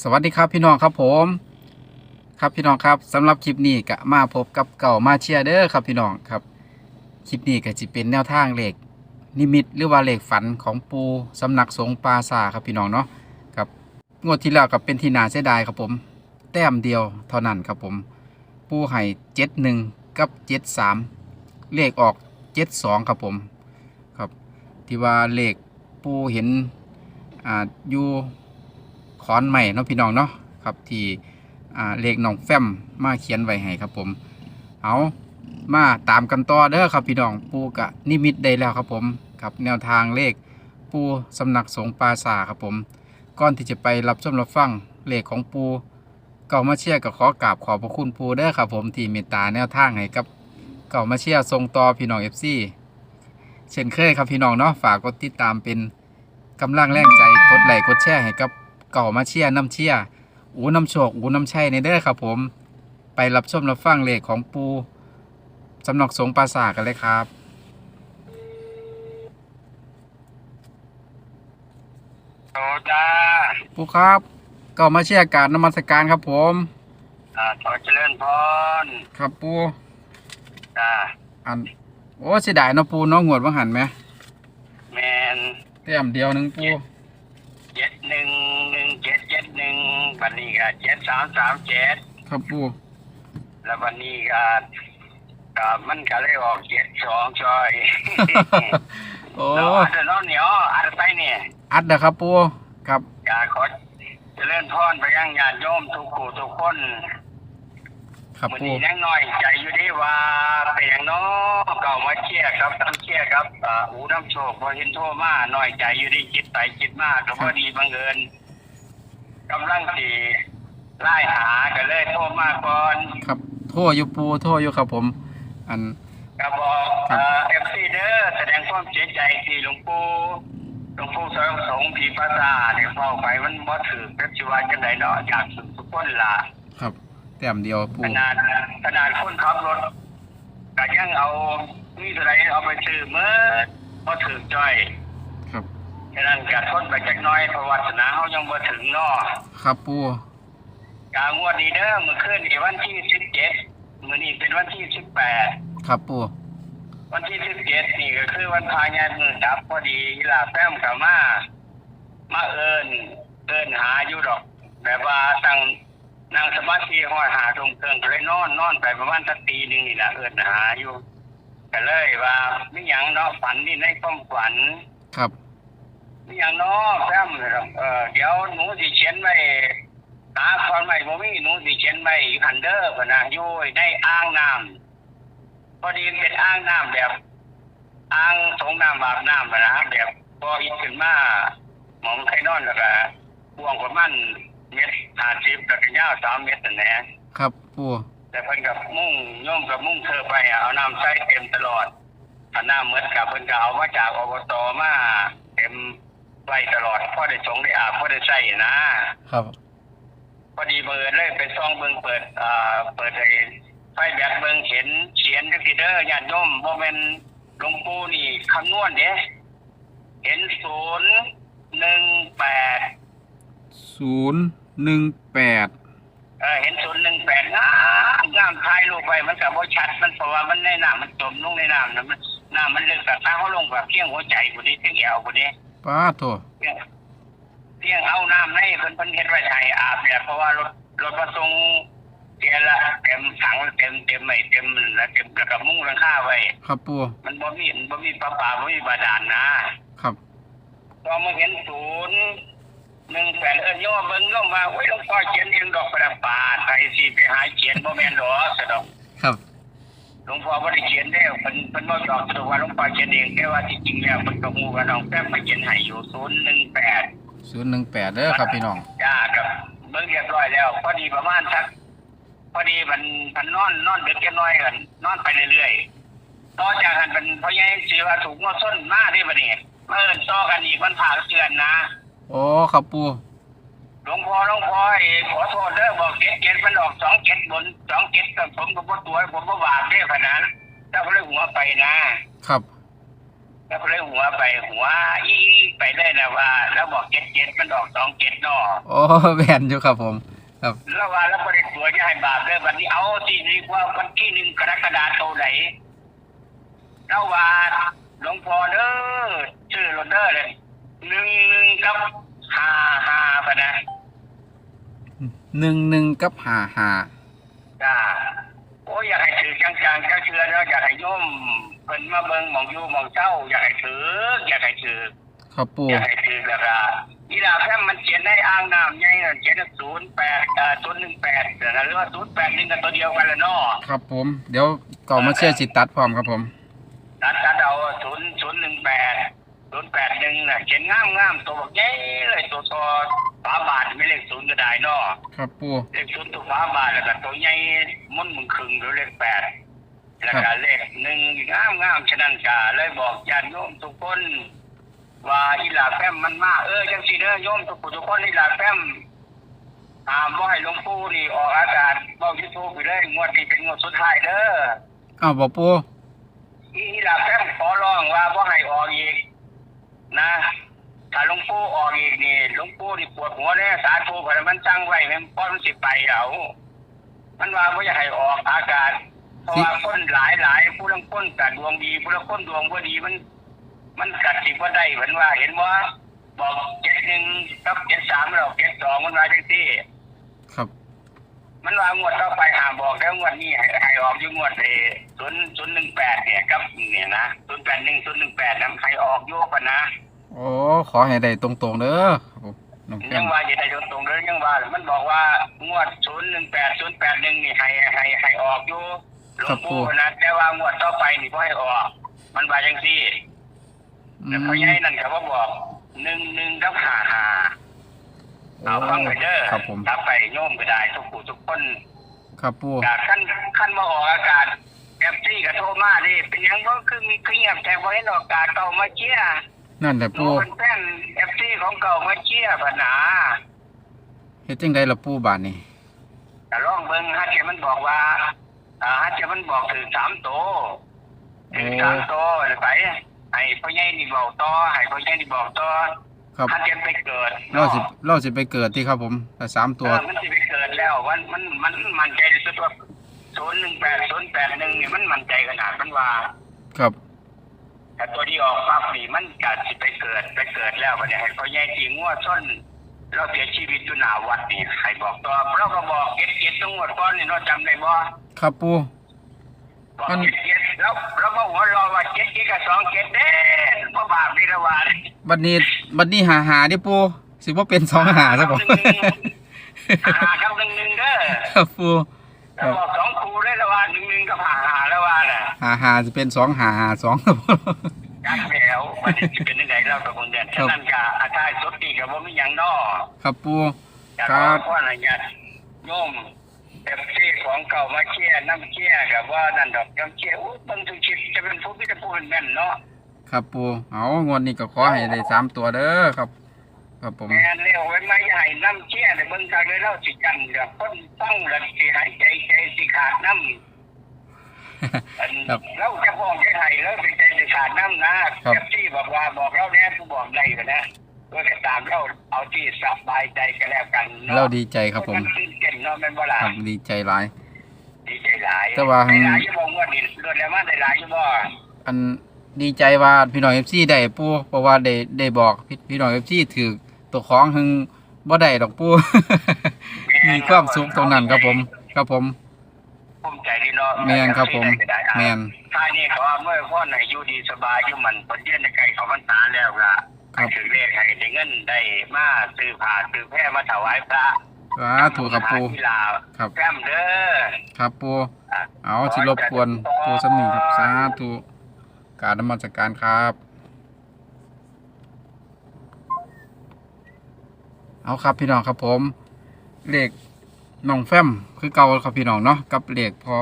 สวัสดีครับพี่น้องครับผม ครับพี่น้องครับสำหรับคลิปนี้ก็มาพบกับเก่ามาเชียร์เด้อครับพี่น้องครับคลิปนี้ก็จะเป็นแนวทางเหลขนิมิตหรือว่าเหลขฝันของปูสำนักสงปาซาครับพี่น้องเนาะครับงวดที่แล้วก็เป็นที่นาเสียดายครับผม แต้มเดียวเท่านั้นครับผม ปูให้เจ็ดหนึ่งกับเจ็ดสามเลขออกเจ็ดสองครับผมครับที่ว่าเลขปูเห็นอ่าอยู่ ขอนใหม่เนาะพี่น้องเนาะครับที่เลขน้องแฟมมาเขียนไว้ให้ครับผมเอามาตามกันต่อเด้อครับพี่น้องปูกะนิมิตได้แล้วครับผมครับแนวทางเลขปูสำนักสงฆ์ปาสาครับผม ก่อนที่จะไปรับชมรับฟังเลขของปูเก่ามาเชียร์ก็ขอกราบขอบพระคุณปูเด้อครับผมที่เมตตาแนวทางให้กับเก่ามาเชียทรงต่อพี่น้องเอฟซีเช่นเคยครับพี่น้องเนาะฝากกดติดตามเป็นกำลังแรงใจกดไลค์กดแชร์ให้กับ เก่ามาเชียร์น้ำเชียร์อูน้ำโชคอูน้ำชัยในเด้อครับผม ไปรับชมรับฟังเลขของปูสำนักสงฆ์ปราสาทกันเลยครับโอ้จ้าปูครับเก่ามาเชียร์การนมัสการครับผมอ่าขอเจริญพรครับปูจ้าอันโอ้เสียดายเนาะปูเน้องหวดว่าหันไหมแมนแต้มเดียวหนึงปู เจ็ดหนึ่งหนึ่งเจ็ดเจ็ดหนึ่ง วันนี้ก็เจ็ดสามสามเจ็ดครับปูแล้ววันนี้ก็ก็มันก็เลยออกเจ็ดสองชอยโอ้แล้วอันเดยวน้องเหนียวอันไปเนี่ยอัดนะครับปูครับอยากขอเจริญพรไปยังญาติโยมทุกผู้ทุกคนครับมือปูนี้ยังน้อยใจอยู่ดีว่าเป็นอย่างน้อเก่ามาเชียร์ครับน้ำเชียร์ครับอ่าอูน้ำโชคพอเห็นโทรมาน้อยใจอยู่ดีคิดไปคิดมากก็พอดีบังเอิญ กำลังสีไล่หาก็เลยโทรมาก่อนครับ โทษอยู่ปูโทษอยู่ครับผม อัน ก็บอกครับ เอฟซีเด้อแสดงความเสียใจที่หลวงปู่หลวงปู่สรงสงฆ์ผีพระตาเนี่ยเฝ้าไปมันบ่ถือเป็นชีวาจังไดเนาะอยากสุดทุกคนล่ะ ครับ แต้มเดียวปูขนาดขนาดคนขับรถก็ยังเอานี่เท่าไรเอาไปซื้อเมื่อพอถึงจ้อยครับ ฉะนั้นกทนไปจักหน้อยเพราะวาสนาเขายังบ่ถึงเนาะครับปูกางวดนี้เด้อมื้อคืนนี่วันที่สิบเจ็ดมื้อนี้เป็นวันที่สิบแปดครับปูวันที่สิบเจ็ดนี่ก็คือวันพายายมือดับพอดีอีหลาแฟ้มกับมามาเอิญเอิญหาอยู่ดอก แบบว่าตั้งนางสมาธิห้อยหาตรงเครื่องก็เลยนอนนอนไปประมาณสักตีหนึ่งนี่แหละเอิญหาอยู่ก็เลยว่าไม่หยังเนาะฝันนี่ในความฝันครับ ไม่หยังเนาะแฟ้มเออเดี๋ยวหนูสิเขียนไว้หาคอนไว้บ่มีหนูสิเขียนไว้หันเดอร์พะนะอยู่ในอ่างน้ำพอดีเป็นอ่างน้ำแบบอ่างสงน้ำบาบน้ำอะนะแบบพออินขึ้นมาหมองไข่นอนแล้วก็พวงประมาณเม็ดห้าสิบแล้วก็ยาวสามเม็ดนั่นแหละครับปูแต่เพิ่นกับมุ่งโย่อมกับมุ่งเธอไปอะเอาน้ำใส่เต็มตลอดถ้าน้ำเมื่อกับเพิ่นก็เอามาจากอบตมาเต็ม ไว้ตลอดพอได้สงได้อาบพอได้ใส่นะครับ พอดีเบิดเลยเป็นซองเบิงเปิดอ่าเปิดไอ้ไฟแบตเบิงเห็นเขียนจังซี่เด้อญาติโยมบ่แม่นหลวงปู่นี่คำนวณเด้เห็นศูนย์หนึ่งแปดศูนย์หนึ่งแปดเออเห็นศูนย์หนึ่งแปดงามงามถ่ายรูปไปมันก็บ่ชัดมันเพราะว่ามันในน้ำมันจมลงในน้ำนะมันน้ำมันลึกแบบถ้าเขาลงแบบเพียงหัวใจบ่นี้เพียงแอวบ่นี้ ป้าโถเพียงเพียงเอาน้ำในเพิ่นเพิ่นเฮ็ดไว้ให้อาบเนี่ยเพราะว่ารถรถมาส่งเสียละเต็มถังเต็มเต็มไม่เต็มแล้วเต็มแล้วก็มุ้งหลังคาไว้ครับปูมันบ่มีมันบ่มีปลาปลาบ่มีบาดาลนะครับพอมาเห็นศูนย์หนึ่งแปดเอิ้นโยมเบิ่งโยมว่าโอ้ยหลวงพ่อเขียนเองดอกประดับป่าใส่สิไปหาเขียนบ่แม่นดอกสะดอกครับ หลวงพ่อบ่ได้เขียนเด้อเพิ่นเพิ่นบ่บอกสะดอกว่าหลวงพ่อเขียนเองแต่ว่าที่จริงแล้วเพิ่นก็ฮู้ว่าน้องแป๊บมาเขียนให้อยู่018ศูนย์หนึ่งแปดเด้อครับพี่น้องจ้าครับเบิ่งเรียบร้อยแล้ว พอดีประมาณสักพอดีมันมันนอนนอนดึกแค่น้อยกันนอนไปเรื่อยๆต่อจากนั้นมันพอใหญ่สิว่าถูกงวดส้นมาได้บัดนี้มาเอิ้นต่อกันอีกมันผ่าเตือนนะโอ้ครับปู หลวงพ่อหลวงพ่อเอ้ขอโทษเด้อบอกเจ็ดเจ็ดมันออกสองเจ็ดบนสองเจ็ดกับผมกับพ่ตัวผมก็บาปเด้อขนาดถ้าเขาเลยหัวไปนะครับเอแล้วก็เลยหัวไปหัวอีไปเลยนะว่า แล้วบอกเจ็ดเจ็ดมันออกสองเจ็ดเนาะโอ้แม่นอยู่ครับผม ครับแล้วว่าแล้วบริตัวจะให้บาปเลยวันนี้เอาที่นี่ว่าวันที่หนึ่งกรกฎาคมไหนแล้วว่าหลวงพ่อเด้อชื่อโรเดอร์เลยหนึ่งหนึ่งกับ ห้าห้าปะนะหนึ่งหนึ่งกับหาหาจ้าโอ้ยอยากให้ถือจังๆจังเชื่อแล้วอยากให้โยมเพิ่นมาเบิ่งหมองอยู่หมองเจ้า อยากให้ถืออยากให้ถือครับปูอยากให้ถือแล้วก็อีลาแพมมันเขียนในอ่างน้ำใหญ่น่ะเขียนศูนย์แปดเอ่อศูนย์หนึ่งแปดหรือว่าศูนย์แปดหนึ่งกันตัวเดียวกันละเนาะครับผม เดี๋ยวเก่ามาเชียร์สิตัดพร้อมครับผม ตัดตัดเอาศูนย์ศูนย์หนึ่งแปด ศูนย์แปดหนึ่งน่ะเขียนงามงามๆตัวบอกใหญ่เลยตัวทอฝาบาทไม่เลขศูนย์ก็ได้เนาะครับปูเลขศูนย์ตัวฝาบาทแล้วก็ตัวใหญ่มุ่นมึงครึ่งหรือเลขแปดแล้วก็เลขหนึ่งงามงามๆฉะนั้นก็เลยบอกญาติโยมทุกคน ว่าอีหลาแฟมมันมาเออจังสิเด้อโยมทุกคนทุกคนอีหลาแฟมอ่าบ่ให้หลวงปู่นี่ออกอากาศเบ้ายูทูบไปเลยงวดนี้เป็นงวดสุดท้ายเด้ออ้าวบอกปูอีหลาแฟมขอร้องว่าบ่ให้ออกอีก นะถ้าหลวงปู่ออกอีกนี่หลวงปู่นี่ปวดหัวแน่สาธุเพระมันจังไว้มันป้อนสิไปเอามันว่าบ่อยากให้ออกอากาศเพราะว่าคนหลายหลายผู้ลังคนก็ดวงดีผู้ลังคนดวงบ่ดีมัน มันกัดสิบ่ได้เหมือนว่าเห็นว่าบอกเจ็ดหนึ่งกับเจ็ดสามเราเจ็ดสองมันว่าจังที่ มันว่างวดต่อไปหาบอกแล้วงวดนี้ให้ให้ออกอยู่งวดเอศูนย์ศูนย์หนึ่งแปดเนี่ยกับเนี่ยนะศูนย์แปดหนึ่งศูนย์หนึ่งแปดนะให้ออกโยกกันนะโอ้ขอให้ได้ตรงๆเด้อครับผมน้องแก้ยัมงว่าจะได้ตรงๆเลยยังว่า มันบอกว่างวดศูนย์หนึ่งแปดศูนย์แปดหนึ่งนี่ให้ให้ให้ออกอยู่หลวงปู่นะแต่ว่างวดต่อไปนี่ก็ให้ออก มันว่าจังซี่อืแต่มเขาใหญ่นั่นเขาก็บอกหนึ่งหนึ่งกับหาหา เอาฟังไปเด้อครับผมถ้าไปโยมก็ได้ทุกผู้ทุกคนครับปูจากขั้นขั้นมาออกอากาศแอปซี่กับโทรมาดิเป็นหยังก็คือมีเครียบแต่พอเห็นออกอากาศเก่ามาเชียร์นั่นแหละหนูปูเป็นแฟนแอปซี่ของเก่ามาเชียร์พะหนาเฮ็ดจังไดล่ะปูบาดนี้แต่ลองเบิ่งฮัทเจมันบอกว่าอ่าฮัทเจมันบอกถึงสามโตวถึงสามโตวไปให้พ่อใหญ่นี่บอกต่อให้พ่อใหญ่นี่บอกต่อ ครับฮัทเจไปเกิดเราสิเราสิไปเกิดที่ครับผมแต่สามตัว เออมันสิไปเกิดแล้วมันมันมันมันใจสุดว่าศูนย์หนึ่งแปดศูนย์แปดหนึ่งนี่มันมันใจขนาดมันว่า ครับ แต่ตัวที่ออกปั๊บนี่มันกัดสิไปเกิดไปเกิดแล้วบัดนี้ให้พ่อใหญ่ที่งัวส้นเราเสียชีวิตอยู่หน้าวัดนี่ใครบอกต่อเราก็บอกเก็ดเก็ดตรงหมดก้อนนี่เราะจำได้บ่ครับปูบอกมันเก็ดเก็ด แล้วเราบอกหัวเรอว่าเก็ดเก็ดกับสองเก็ดเด้บ่บาปนี่ละว่าบัดนี้บัดนี้หาหาดิปูสิบ่เป็นสองหาซะบ่หาคำหนึ่งหนึ่งเด้อครับปูแล้วบอกสองครูได้ละว่าหนึ่งหนึ่งกับหาหาละว่าน่ะหาหาจะเป็นสองหาหาสองครับผมจักแล้ววันนี้สิเป็นยังไงเรากับคนเดียนฉะนั้นก็อาทายสดนี่ก็บ่มีหยังดอกครับปูอยากครัขอบพ่ออะไรเงี้ยโยม เอฟซีของเก่ามาเชียร์น้ำเชียร์กับว่านั่นดอกน้ำเชียร์อู้เบางทุกชิดจะเป็นผู้พิจารณาแม่นเนาะครับปูเอางวดนี้ก็ขอให้ได้สามตัวเด้อครับ ครับผมแม่นเร็วไว้ไม่ให้น้ำเชียร์แต่เบิ่งทางเลยเล่าสิกันกับคนฟังแล้วสิหายใจใจสิขาดน้ำอันครับ เราจะบอกให้ให้แล้วสิใจสิขาดน้ำนะครับเอฟซีบอกว่าบอกเราแน่ผู้บอกได้ก็นะ ก็จะตามเราเอาที่สบายใจกันแล้วกันเนาะเราดีใจครับผมนตื่นเต้นเนาะแม่นบ่ล่ะครับดีใจหลาย ดีใจหลายแต่ว่า ได้หลายอยู่บ่งวดนี้รวดแล้วมาได้หลายอยู่บ่อันดีใจว่าพี่น้องเอฟซีได้ปูเพราะว่าได้ได้บอกพี่พี่น้องเอฟซีถือตัวของหึงบ่ได้ดอกปู มีความสุขตรงนั้นครับผม ครับผม ภูมิใจดีเนาะแมนครับผมได้อะแมน ท้ายนี้ขอเมื่อพ่อไหนอยู่ดีสบายอยู่มันผลเดือนในไกลเขาพรรษาแล้วก็ ครับถือเลขให้ได้เงินได้มาซื้อผ้าซื้อแพร่มาถวายพระสาธุครับปูที่ลาวครับแก้มเด้อครับปูอะเอาสิรบกวนปูสำนึกครับสาธุกรารนมัสการครับเอาครับพี่น้องครับผมเลขน้องแฟมคือเก่าครับพี่น้องเนาะกับเลขพอ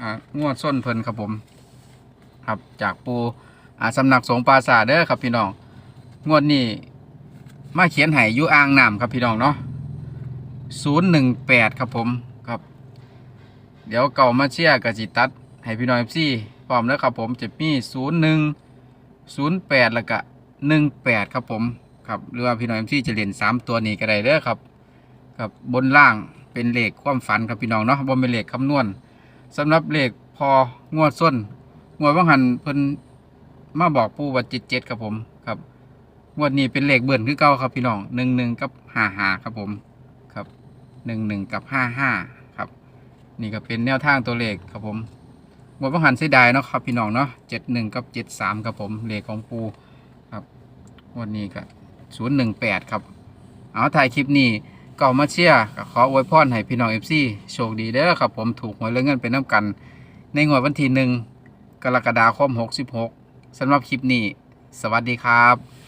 อ่างวดส้นเพิ่นครับผม ครับจากปูอ่าสำนักสงฆ์ปราสาทเด้อครับพี่น้อง งวดนี้มาเขียนให้อยู่อ่างน้ำครับพี่น้องเนาะศูนย์หนึ่งแปดครับผมครับ เดี๋ยวเก่ามาเชียร์กับจิตัดให้พี่น้องเอฟซีพร้อมแล้วครับผมจะมีศูนย์หนึ่งศูนย์แปดแล้วก็หนึ่งแปดครับผมครับหรือว่าพี่น้องเอ็มซีจะเรียนสามตัวนี้ก็ได้เด้อครับครับบนล่างเป็นเลขความฝันครับพี่น้องเนาะบนเป็นเลขคำนวณสำหรับเลขพองวดส้นงวดว่างหันเพิ่นมาบอกปูว่าจ็ดเจ็ดครับผม งวดนี้เป็นเลขเบิ่นคือเก่าครับพี่น้องหนึ่งหนึ่งกับห้าห้าครับผมครับหนึ่งหนึ่งกับห้าห้าครับ นี่ก็เป็นแนวทางตัวเลขครับผมหมดพังหันเสียดายเนาะครับพี่น้องเนาะเจ็ดหนึ่งกับเจ็ดสามครับผมเลขของปูครับวันนี้ก็ศูนย์หนึ่งแปดครับ เอาถ่ายคลิปนี้ก็มาเชียร์ขออวยพรให้พี่น้องเอฟซีโชคดีเด้อครับผมถูกหวยเรื่องเงินเป็นน้ำกัน ในงวดวันที่หนึ่งกรกฎาคมหกสิบหกสำหรับคลิปนี้ สวัสดีครับ